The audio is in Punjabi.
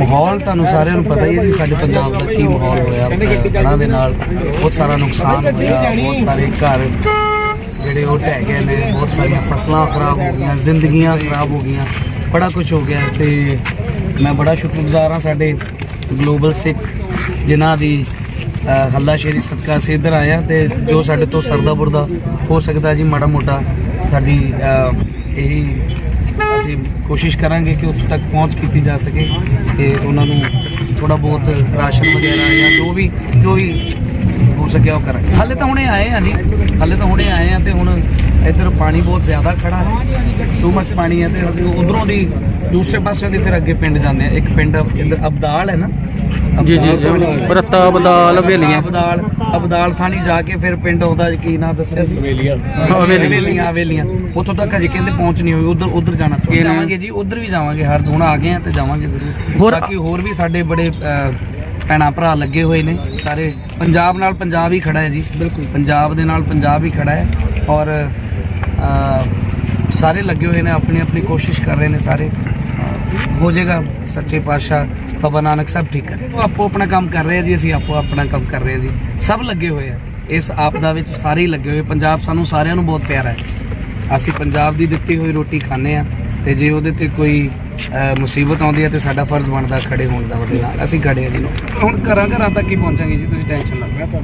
ਮਾਹੌਲ ਤੁਹਾਨੂੰ ਸਾਰਿਆਂ ਨੂੰ ਪਤਾ ਹੀ ਹੈ ਜੀ ਸਾਡੇ ਪੰਜਾਬ ਦਾ ਕੀ ਮਾਹੌਲ ਹੋਇਆ ਹੜ੍ਹਾਂ ਦੇ ਨਾਲ ਬਹੁਤ ਸਾਰਾ ਨੁਕਸਾਨ ਹੋਇਆ ਬਹੁਤ ਸਾਰੇ ਘਰ ਜਿਹੜੇ ਉਹ ਢਹਿ ਗਏ ਨੇ ਬਹੁਤ ਸਾਰੀਆਂ ਫਸਲਾਂ ਖਰਾਬ ਹੋ ਗਈਆਂ ਜ਼ਿੰਦਗੀਆਂ ਖਰਾਬ ਹੋ ਗਈਆਂ ਬੜਾ ਕੁਝ ਹੋ ਗਿਆ ਤੇ ਮੈਂ ਬੜਾ ਸ਼ੁਕਰਗੁਜ਼ਾਰ ਹਾਂ ਸਾਡੇ ਗਲੋਬਲ ਸਿੱਖ ਜਿਨ੍ਹਾਂ ਦੀ ਅ, ਹੱਲਾਸ਼ੇਰੀ ਸਦਕਾ ਅਸੀਂ ਇੱਧਰ ਆਏ ਹਾਂ ਤੇ ਜੋ ਸਾਡੇ ਤੋਂ ਸਰਦਾ ਬੁਰਦਾ ਹੋ ਸਕਦਾ ਜੀ ਮਾੜਾ ਮੋਟਾ ਸਾਡੀ ਇਹੀ ਅਸੀਂ ਕੋਸ਼ਿਸ਼ ਕਰਾਂਗੇ ਕਿ ਉੱਥੇ ਤੱਕ ਪਹੁੰਚ ਕੀਤੀ ਜਾ ਸਕੇ। ਤੇ ਉਹਨਾਂ ਨੂੰ ਥੋੜਾ ਬਹੁਤ ਰਾਸ਼ਨ ਵਗੈਰਾ ਜਾਂ ਜੋ ਵੀ ਜੋ ਵੀ ਹੋ ਸਕਿਆ ਉਹ ਕਰਾਂਗੇ। ਹਾਲੇ ਤਾਂ ਹੁਣੇ ਆਏ ਆ ਜੀ, ਹਾਲੇ ਤਾਂ ਹੁਣੇ ਆਏ ਆ ਤੇ ਹੁਣ ਇੱਧਰ ਪਾਣੀ ਬਹੁਤ ਜ਼ਿਆਦਾ ਖੜਾ ਹੈ। ਟੂ ਮੱਚ ਪਾਣੀ ਹੈ ਤੇ ਉਧਰੋਂ ਦੀ ਦੂਸਰੇ ਪਾਸੇ ਦੀ ਫਿਰ ਅੱਗੇ ਪਿੰਡ ਜਾਂਦੇ ਆ। ਇੱਕ ਪਿੰਡ ਇੱਧਰ ਅਬਦਾਲ ਹੈ ਨਾ ਜੀ ਜੀ ਬਰਤਾ ਬਦਾਲ ਹਵੇਲੀਆਂ ਅਬਦਾਲ ਅਬਦਾਲ ਥਾਣੀ ਜਾ ਕੇ ਫਿਰ ਪਿੰਡ ਆਉਂਦਾ ਕੀ ਨਾਂ ਦੱਸਿਆ ਸੀ? ਹਵੇਲੀਆਂ। ਹਵੇਲੀਆਂ ਹਵੇਲੀਆਂ। ਉੱਥੋਂ ਤੱਕ ਅਜੇ ਕਹਿੰਦੇ ਪਹੁੰਚ ਨਹੀਂ ਹੋਈ। ਉਧਰ ਉਧਰ ਜਾਣਾ। ਚਾਹੁੰਦੇ ਜਾਵਾਂਗੇ ਜੀ ਉਧਰ ਵੀ ਜਾਵਾਂਗੇ ਹਰ ਹੁਣ ਆ ਗਏ ਆ ਤੇ ਜਾਵਾਂਗੇ ਜ਼ਰੂਰ। ਬਾਕੀ ਹੋਰ ਵੀ ਸਾਡੇ ਬੜੇ ਭੈਣਾਂ ਭਰਾ ਲੱਗੇ ਹੋਏ ਨੇ। ਸਾਰੇ ਪੰਜਾਬ ਨਾਲ ਪੰਜਾਬ ਹੀ ਖੜਾ ਹੈ ਜੀ। ਬਿਲਕੁਲ। ਪੰਜਾਬ ਦੇ ਨਾਲ ਪੰਜਾਬ ਹੀ ਖੜਾ ਹੈ। ਔਰ ਸਾਰੇ ਲੱਗੇ ਹੋਏ ਨੇ ਆਪਣੀ ਆਪਣੀ ਕੋਸ਼ਿਸ਼ ਕਰ ਰਹੇ ਨੇ ਸਾਰੇ। ਹੋ ਜਾਏਗਾ ਸੱਚੇ ਪਾਤਸ਼ਾਹ ਬਾਬਾ ਨਾਨਕ ਸਾਹਿਬ ਠੀਕ ਕਰੇ ਉਹ ਆਪੋ ਆਪਣਾ ਕੰਮ ਕਰ ਰਹੇ ਆ ਜੀ, ਅਸੀਂ ਆਪੋ ਆਪਣਾ ਕੰਮ ਕਰ ਰਹੇ ਆ ਜੀ। ਸਭ ਲੱਗੇ ਹੋਏ ਆ। ਇਸ ਆਪਦਾ ਵਿੱਚ ਸਾਰੇ ਹੀ ਲੱਗੇ ਹੋਏ। ਪੰਜਾਬ ਸਾਨੂੰ ਸਾਰਿਆਂ ਨੂੰ ਬਹੁਤ ਪਿਆਰਾ ਹੈ। ਅਸੀਂ ਪੰਜਾਬ ਦੀ ਦਿੱਤੀ ਹੋਈ ਰੋਟੀ ਖਾਂਦੇ ਆ ਤੇ ਜੇ ਉਹਦੇ ਤੇ ਕੋਈ ਮੁਸੀਬਤ ਆਉਂਦੀ ਹੈ ਤੇ ਸਾਡਾ ਫਰਜ਼ ਬਣਦਾ ਖੜੇ ਹੋਣ ਦਾ, ਉਹਦੇ ਨਾਲ। ਅਸੀਂ ਖੜੇ ਆ ਜੀ। ਹੁਣ ਘਰਾਂ ਘਰਾਂ ਤੱਕ ਹੀ ਪਹੁੰਚਾਂਗੇ ਜੀ। ਤੁਸੀਂ ਟੈਨਸ਼ਨ ਨਾ ਲਓ।